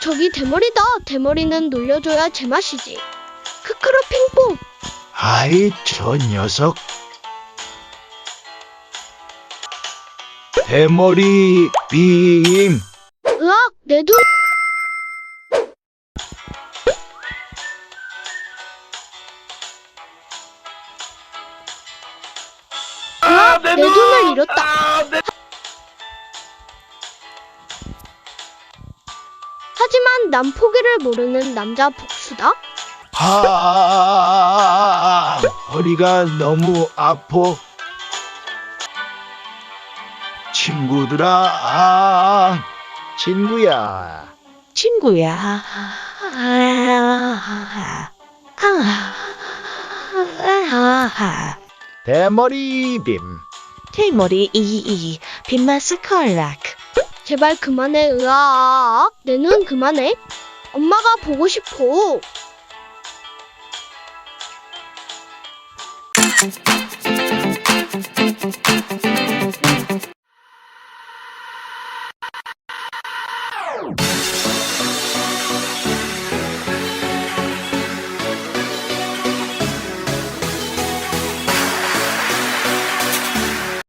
저기 대머리다. 대머리는 놀려줘야 제맛이지. 크크루 핑퐁. 아이, 저 녀석. 대머리 빔. 으악, 내 눈. 으악, 내 눈을 잃었다. 하지만 난 포기를 모르는 남자 복수다. 아, 허리가 너무 아파. 친구들아, 아, 친구야. 친구야. 아, 아, 대머리 빔. 대머리 이이 빈마스 컬락. 제발 그만해, 으악. 내눈 그만해. 엄마가 보고 싶어.